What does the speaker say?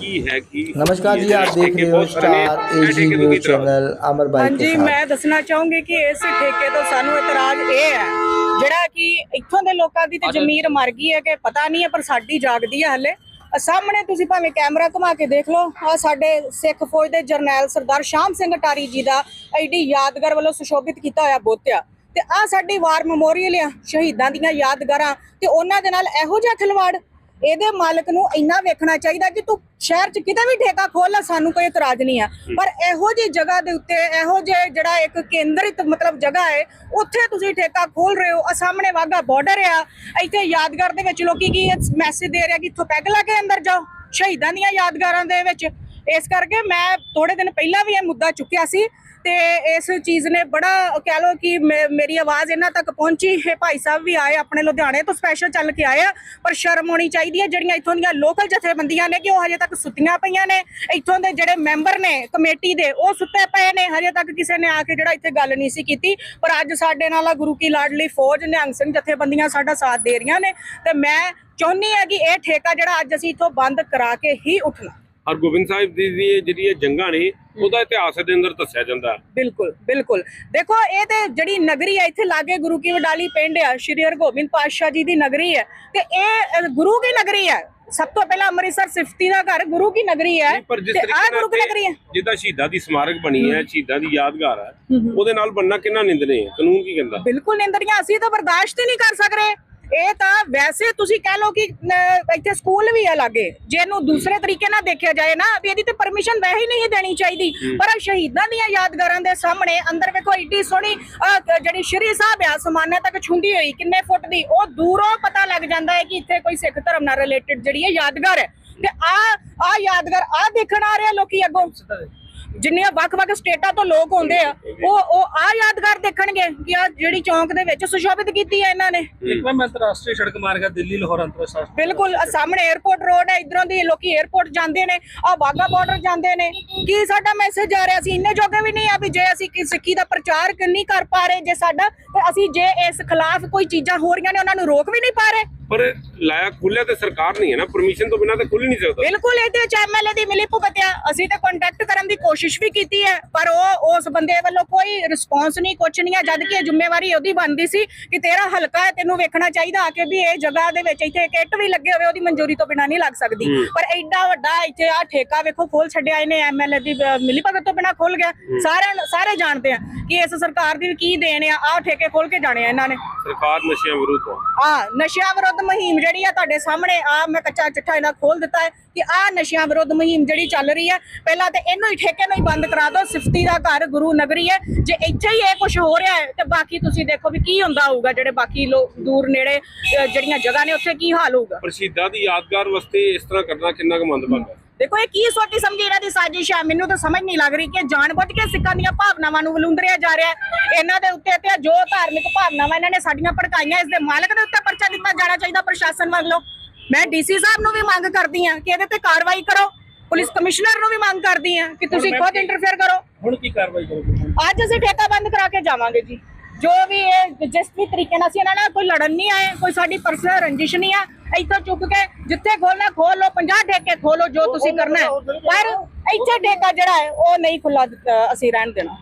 ਕੀ ਹੈ ਕੀ ਨਮਸਕਾਰ ਜੀ ਆਪ ਦੇਖ ਰਹੇ ਹੋ star AG news channel Amar ਬਾਈ ਹਾਂਜੀ ਮੈਂ ਦੱਸਣਾ ਚਾਹੂੰਗੀ ਕਿ ਇਸ ਠੇਕੇ ਤੋਂ ਸਾਨੂੰ ਇਤਰਾਜ਼ ਇਹ ਹੈ ਜਿਹੜਾ ਕਿ ਇੱਥੋਂ ਦੇ ਲੋਕਾਂ ਦੀ ਤੇ ਜ਼ਮੀਰ ਮਰ ਗਈ ਹੈ ਕਿ ਪਤਾ ਨਹੀਂ ਹੈ ਪਰ ਸਾਡੀ ਜਾਗਦੀ ਹੈ ਹਲੇ। ਸਾਹਮਣੇ ਤੁਸੀਂ ਭਾਵੇਂ ਕੈਮਰਾ ਘੁਮਾ ਕੇ ਦੇਖ ਲਓ ਆ ਸਾਡੇ ਸਿੱਖ ਫੌਜ ਦੇ ਜਰਨੈਲ ਸਰਦਾਰ ਸ਼ਾਮ ਸਿੰਘ ਟਾਰੀ ਜੀ ਦਾ ਐਡੀ ਯਾਦਗਾਰ ਵੱਲੋਂ ਸੁਸ਼ੋਭਿਤ ਕੀਤਾ ਹੋਇਆ ਬੋਤਿਆ। ਤੇ ਆ ਸਾਡੀ ਵਾਰ ਮੈਮੋਰੀਅਲ ਆ ਸ਼ਹੀਦਾਂ ਦੀਆਂ ਯਾਦਗਾਰਾਂ ਤੇ ਉਹਨਾਂ ਦੇ ਨਾਲ ਇਹੋ ਜਿਹਾ ਖਿਲਵਾੜ ਇਹਦੇ ਮਾਲਕ ਨੂੰ ਇੰਨਾ ਵੇਖਣਾ ਚਾਹੀਦਾ ਕਿ ਤੂੰ ਸ਼ਹਿਰ 'ਚ ਕਿਤੇ ਵੀ ਠੇਕਾ ਖੋਲ ਲੈ ਸਾਨੂੰ ਕੋਈ ਇਤਰਾਜ਼ ਨਹੀਂ ਆ। ਪਰ ਇਹੋ ਜਿਹੀ ਜਗ੍ਹਾ ਦੇ ਉੱਤੇ ਇਹੋ ਜਿਹੇ ਜਿਹੜਾ ਇੱਕ ਕੇਂਦਰਿਤ ਮਤਲਬ ਜਗ੍ਹਾ ਹੈ ਉੱਥੇ ਤੁਸੀਂ ਠੇਕਾ ਖੋਲ ਰਹੇ ਹੋ ਆ ਸਾਹਮਣੇ ਵਾਗਾ ਬਾਰਡਰ ਆ। ਇੱਥੇ ਯਾਦਗਾਰ ਦੇ ਵਿੱਚ ਲੋਕੀ ਕੀ ਮੈਸੇਜ ਦੇ ਰਿਹਾ ਕਿ ਇੱਥੋਂ ਪੈਗ ਲਾ ਕੇ ਅੰਦਰ ਜਾਓ ਸ਼ਹੀਦਾਂ ਦੀਆਂ ਯਾਦਗਾਰਾਂ ਦੇ ਵਿੱਚ। ਇਸ ਕਰਕੇ ਮੈਂ ਥੋੜੇ ਦਿਨ ਪਹਿਲਾਂ ਵੀ ਇਹ ਮੁੱਦਾ ਚੁੱਕਿਆ ਸੀ ਤੇ ਇਸ ਚੀਜ਼ ਨੇ ਬੜਾ ਕਹਿ ਲੋ ਕਿ ਮੇ- ਮੇਰੀ ਆਵਾਜ਼ ਇਹਨਾਂ ਤੱਕ ਪਹੁੰਚੀ। ਇਹ ਭਾਈ ਸਾਹਿਬ ਵੀ ਆਏ ਆਪਣੇ ਲੁਧਿਆਣੇ ਤੋਂ ਸਪੈਸ਼ਲ ਚੱਲ ਕੇ ਆਏ ਆ, ਪਰ ਸ਼ਰਮ ਹੋਣੀ ਚਾਹੀਦੀ ਹੈ। ਜਿਹੜੀਆਂ ਇੱਥੋਂ ਦੀਆਂ ਲੋਕਲ ਜਥੇਬੰਦੀਆਂ ਨੇ ਕਿ ਉਹ ਹਜੇ ਤੱਕ ਸੁੱਤੀਆਂ ਪਈਆਂ ਨੇ, ਇੱਥੋਂ ਦੇ ਜਿਹੜੇ ਮੈਂਬਰ ਨੇ, ਕਮੇਟੀ ਦੇ, ਉਹ ਸੁੱਤੇ ਪਏ ਨੇ। ਹਜੇ ਤੱਕ ਕਿਸੇ ਨੇ ਆ ਕੇ ਜਿਹੜਾ ਇੱਥੇ ਗੱਲ ਨਹੀਂ ਸੀ ਕੀਤੀ। ਪਰ ਅੱਜ ਸਾਡੇ ਨਾਲ ਆ ਗੁਰੂ ਕੀ ਲਾਡਲੀ ਫੌਜ, ਨਿਹੰਗ ਸਿੰਘ ਜਥੇਬੰਦੀਆਂ ਸਾਡਾ ਸਾਥ ਦੇ ਰਹੀਆਂ ਨੇ। ਤੇ ਮੈਂ ਚਾਹੁੰਦੀ ਆ ਕਿ ਇਹ ਠੇਕਾ ਜਿਹੜਾ ਅੱਜ ਅਸੀਂ ਇੱਥੋਂ ਬੰਦ ਕਰਾ ਕੇ ਹੀ ਉੱਠਣਾ। ਹਰਗੋਬਿੰਦ ਸਾਹਿਬ ਦੀ ਦੀ ਜਿਹੜੀ ਇਹ ਜੰਗਾਂ ਨੇ ਉਹਦਾ ਇਤਿਹਾਸ ਦੇ ਅੰਦਰ ਦੱਸਿਆ ਜਾਂਦਾ। ਬਿਲਕੁਲ ਬਿਲਕੁਲ। ਦੇਖੋ ਇਹ ਤੇ ਜਿਹੜੀ ਨਗਰੀ ਹੈ ਇੱਥੇ ਲਾਗੇ ਗੁਰੂ ਕੀ ਵਡਾਲੀ ਪਿੰਡ ਆ ਸ਼੍ਰੀ ਹਰਗੋਬਿੰਦ ਪਾਤਸ਼ਾਹ ਜੀ ਦੀ ਨਗਰੀ ਹੈ ਤੇ ਇਹ ਗੁਰੂ ਕੀ ਨਗਰੀ ਹੈ ਸਭ ਤੋਂ ਪਹਿਲਾਂ ਅੰਮ੍ਰਿਤਸਰ ਸਿਫਤੀ ਦਾ ਘਰ ਗੁਰੂ ਕੀ ਨਗਰੀ ਹੈ ਪਰ ਜਿਸ ਤਰੀਕੇ ਗੁਰੂ ਕੀ ਨਗਰੀ ਹੈ ਜਿੱਦਾਂ ਸ਼ਹੀਦਾਂ ਦੀ ਸਮਾਰਕ ਬਣੀ ਹੈ ਸ਼ਹੀਦਾਂ ਦੀ ਯਾਦਗਾਰ ਹੈ ਉਹਦੇ ਨਾਲ ਬੰਨਾ ਕਿੰਨਾ ਨਿੰਦਨੇ ਹੈ ਕਾਨੂੰਨ ਕੀ ਕਹਿੰਦਾ? ਬਿਲਕੁਲ ਨਿੰਦਰੀਆਂ ਅਸੀਂ ਤਾਂ ਬਰਦਾਸ਼ਤ ਹੀ ਨਹੀਂ ਕਰ ਸਕਦੇ। ਇਹ ਤਾਂ ਵੈਸੇ ਤੁਸੀਂ ਕਹਿ ਲਓ ਕਿ ਇੱਥੇ ਸਕੂਲ ਵੀ ਹੈ ਲਾਗੇ ਜੇ ਇਹਨੂੰ ਦੂਸਰੇ ਤਰੀਕੇ ਨਾਲ ਦੇਖਿਆ ਜਾਏ ਨਾ ਵੀ ਇਹਦੀ ਤੇ ਪਰਮਿਸ਼ਨ ਵੈਸੇ ਹੀ ਨਹੀਂ ਦੇਣੀ ਚਾਹੀਦੀ। ਪਰ ਸ਼ਹੀਦਾਂ ਦੀਆਂ ਯਾਦਗਾਰਾਂ ਦੇ ਸਾਹਮਣੇ ਅੰਦਰ ਵੇਖੋ ਏਡੀ ਸੋਹਣੀ ਜਿਹੜੀ ਸ਼੍ਰੀ ਸਾਹਿਬ ਆ ਸਮਾਨੇ ਤੱਕ ਛੁੰਡੀ ਹੋਈ ਕਿੰਨੇ ਫੁੱਟ ਦੀ ਉਹ ਦੂਰੋਂ ਪਤਾ ਲੱਗ ਜਾਂਦਾ ਹੈ ਕਿ ਇੱਥੇ ਕੋਈ ਸਿੱਖ ਧਰਮ ਨਾਲ ਰਿਲੇਟਡ ਜਿਹੜੀ ਹੈ ਯਾਦਗਾਰ ਹੈ। ਤੇ ਆ ਆ ਯਾਦਗਾਰ ਆ ਦੇਖਣ ਆ ਰਿਹਾ ਲੋਕੀ ਅੱਗੋਂ। ਜਿੰਨੀਆਂ ਵੱਖ-ਵੱਖ ਸਟੇਟਾਂ ਤੋਂ ਲੋਕ ਆਉਂਦੇ ਆ ਉਹ ਉਹ ਆ ਯਾਦਗਾਰ ਦੇਖਣਗੇ ਕਿ ਆ ਜਿਹੜੀ ਚੌਂਕ ਦੇ ਵਿੱਚ ਸੁਸ਼ੋਭਿਤ ਕੀਤੀ ਹੈ ਇਹਨਾਂ ਨੇ। ਇੱਕ ਮੈਂ ਅੰਤਰਰਾਸ਼ਟਰੀ ਸੜਕ ਮਾਰਗ ਹੈ ਦਿੱਲੀ ਲਾਹੌਰ ਅੰਤਰਰਾਸ਼ਟਰੀ। ਬਿਲਕੁਲ ਸਾਹਮਣੇ 에어ਪੋਰਟ ਰੋਡ ਹੈ ਇਧਰੋਂ ਦੀ ਲੋਕੀ 에어ਪੋਰਟ ਜਾਂਦੇ ਨੇ ਆ ਵਾਗਾ ਬਾਰਡਰ ਜਾਂਦੇ ਨੇ। ਕੀ ਸਾਡਾ ਮੈਸੇਜ ਆ ਰਿਹਾ? ਸੀ ਇੰਨੇ ਜੋਗੇ ਵੀ ਨਹੀਂ ਆ ਵੀ ਜੇ ਅਸੀਂ ਕਿ ਸਿੱਖੀ ਦਾ ਪ੍ਰਚਾਰ ਨਹੀਂ ਕਰ ਪਾ ਰਹੇ ਜੇ ਸਾਡਾ ਤੇ ਅਸੀਂ ਜੇ ਇਸ ਖਿਲਾਫ ਕੋਈ ਚੀਜ਼ਾਂ ਹੋ ਰਹੀਆਂ ਨੇ ਉਹਨਾਂ ਨੂੰ ਰੋਕ ਵੀ ਨਹੀਂ ਪਾ ਰਹੇ। ਪਰ ਲਾਇਆ ਖੁੱਲਿਆ ਤੇ ਸਰਕਾਰ ਨਹੀਂ ਹੈ ਨਾ ਪਰਮਿਸ਼ਨ ਤੋਂ ਬਿਨਾਂ ਤਾਂ ਖੁੱਲ ਹੀ ਨਹੀਂ ਸਕਦਾ। ਬਿਲਕੁਲ ਇਹਦੇ ਵਿੱਚ ਐਮਐਲਏ ਦੀ ਮਿਲੀ ਭੁਗਤਿਆ ਅਸੀਂ ਤੇ ਕੰਟੈਕਟ ਕਰਨ ਦੀ ਕੋਸ਼ਿਸ਼ ਵੀ ਕੀਤੀ ਹੈ ਪਰ ਉਹ ਉਸ ਬੰਦੇ ਵੱਲੋਂ ਕੋਈ ਰਿਸਪੌਂਸ ਨਹੀਂ ਕੁਛ ਨਹੀਂ ਹੈ ਜਦ ਕਿ ਇਹ ਜ਼ਿੰਮੇਵਾਰੀ ਉਹਦੀ ਬਣਦੀ ਸੀ ਕਿ ਤੇਰਾ ਹਲਕਾ ਹੈ ਤੈਨੂੰ ਵੇਖਣਾ ਚਾਹੀਦਾ ਆ ਕੇ ਵੀ ਇਹ ਜਗ੍ਹਾ ਦੇ ਵਿੱਚ ਇੱਥੇ ਇੱਕ ਇੱਟ ਵੀ ਲੱਗੇ ਹੋਵੇ ਉਹਦੀ ਮਨਜ਼ੂਰੀ ਤੋਂ ਬਿਨਾਂ ਨਹੀਂ ਲੱਗ ਸਕਦੀ। ਪਰ ਐਡਾ ਵੱਡਾ ਇੱਥੇ ਆ ਠੇਕਾ ਵੇਖੋ ਖੋਲ ਛੱਡਿਆ ਇਹਨੇ ਐਮਐਲਏ ਦੀ ਮਿਲੀ ਭਗਤ ਤੋਂ ਬਿਨਾਂ ਖੋਲ ਗਿਆ। ਸਾਰੇ ਸਾਰੇ ਜਾਣਦੇ ਆ ਕਿ ਇਸ ਸਰਕਾਰ ਦੀ ਕੀ ਦੇਣ ਆ ਆ ਠੇਕੇ ਖੋਲ ਕੇ ਜਾਣੇ ਆ ਇਹਨਾਂ ਨੇ। ਸਰਕਾਰ ਨਸ਼ਿਆਂ ਵਿਰੁੱਧ ਆ। ਨਸ਼ਿਆਂ ਵਿਰੁੱਧ ਮੁਹਿੰਮ ਜਿਹੜੀ ਆ ਤੁਹਾਡੇ ਸਾਹਮਣੇ ਆ ਮੈਂ ਕੱਚਾ ਚਿੱਠਾ ਇਹਨਾਂ ਖੋਲ ਦਿੱਤਾ ਹੈ ਕਿ ਆ ਨਸ਼ਿਆਂ ਵਿਰੁੱਧ ਮੁਹਿੰਮ ਜਿਹੜੀ ਚੱਲ ਰਹੀ ਹੈ ਪਹਿਲਾਂ ਤੇ ਇਹਨੂੰ ਹੀ ਠੇਕੇ ਨੂੰ ਹੀ ਬੰਦ ਕਰਾ ਦਿਓ ਸਿਫਤੀ ਦਾ ਘਰ ਗੁਰੂ ਨਗਰੀ ਹੈ। ਜੇ ਇੱਥੇ ਹੀ ਇਹ ਕੁਝ ਹੋ ਰਿਹਾ ਹੈ ਤੇ ਬਾਕੀ ਤੁਸੀਂ ਦੇਖੋ ਵੀ ਕੀ ਹੁੰਦਾ ਹੋਊਗਾ ਜਿਹੜੇ ਬਾਕੀ ਲੋਕ ਦੂਰ ਨੇੜੇ ਅ, ਜਿਹੜੀਆਂ ਜਗ੍ਹਾ ਨੇ ਉੱਥੇ ਕੀ ਹਾਲ ਹੋਊਗਾ? ਪਰ ਦੀ ਯਾਦਗਾਰ ਵਾਸਤੇ ਇਸ ਤਰ੍ਹਾਂ ਕਰਨਾ ਕਿੰਨਾ ਕੁ ਮੰਦਭਾਗਾ? ਹੈ ਦੇਖੋ ਇਹ ਕੀ ਸੋਚੀ ਸਮਝੀ ਇਹਨਾਂ ਦੀ ਸਾਜ਼ਿਸ਼ ਹੈ? ਮੈਨੂੰ ਤਾਂ ਸਮਝ ਨਹੀਂ ਲੱਗ ਰਹੀ ਕਿ ਜਾਣਬੁੱਝ ਕੇ ਸਿੱਖਾਂ ਦੀਆਂ ਭਾਵਨਾਵਾਂ ਨੂੰ ਵਲੂੰਦਰਿਆ ਜਾ ਰਿਹਾ ਹੈ। ਇਹਨਾਂ ਦੇ ਉੱਤੇ ਤੇ ਜੋ ਧਾਰਮਿਕ ਭਾਵਨਾਵਾਂ ਇਹਨਾਂ ਨੇ ਸਾਡੀਆਂ ਭੜਕਾਈਆਂ ਇਸ ਦੇ ਮਾਲਕ ਦੇ ਉੱਤੇ ਪਰਚਾ ਦਿੱਤਾ ਜਾਣਾ ਚਾਹੀਦਾ ਪ੍ਰਸ਼ਾਸਨ ਵੱਲੋਂ। ਮੈਂ ਡੀਸੀ ਸਾਹਿਬ ਨੂੰ ਵੀ ਮੰਗ ਕਰਦੀ ਹਾਂ ਕਿ ਇਹਦੇ ਤੇ ਕਾਰਵਾਈ ਕਰੋ। ਪੁਲਿਸ ਕਮਿਸ਼ਨਰ ਨੂੰ ਵੀ ਮੰਗ ਕਰਦੀ ਹਾਂ ਕਿ ਤੁਸੀਂ ਖੁਦ ਇੰਟਰਫੇਅਰ ਕਰੋ। ਹੁਣ ਕੀ ਕਾਰਵਾਈ ਕਰੋਗੇ? ਅੱਜ ਅਸੀਂ ਠੇਕਾ ਬੰਦ ਕਰਾ ਕੇ ਜਾਵਾਂਗੇ ਜੀ। ਜੋ ਵੀ ਇਹ ਜਿਸ ਵੀ ਤਰੀਕੇ ਨਾਲ ਅਸੀਂ ਇਹਨਾਂ ਨਾਲ ਕੋਈ ਲੜਨ ਨਹੀਂ ਆਏ ਕੋਈ ਸਾਡੀ ਪਰਸਨਲ ਰੰਜਿਸ਼ ਨਹੀਂ ਆ ਇੱਥੋਂ ਚੁੱਕ ਕੇ ਜਿੱਥੇ ਖੋਲਣਾ ਖੋਲ ਲਓ 50 ਠੇਕੇ ਖੋਲੋ ਜੋ ਤੁਸੀਂ ਕਰਨਾ ਹੈ। ਪਰ ਇੱਥੇ ਠੇਕਾ ਜਿਹੜਾ ਹੈ ਉਹ ਨਹੀਂ ਖੁੱਲਾ ਅਸੀਂ ਰਹਿਣ ਦੇਣਾ।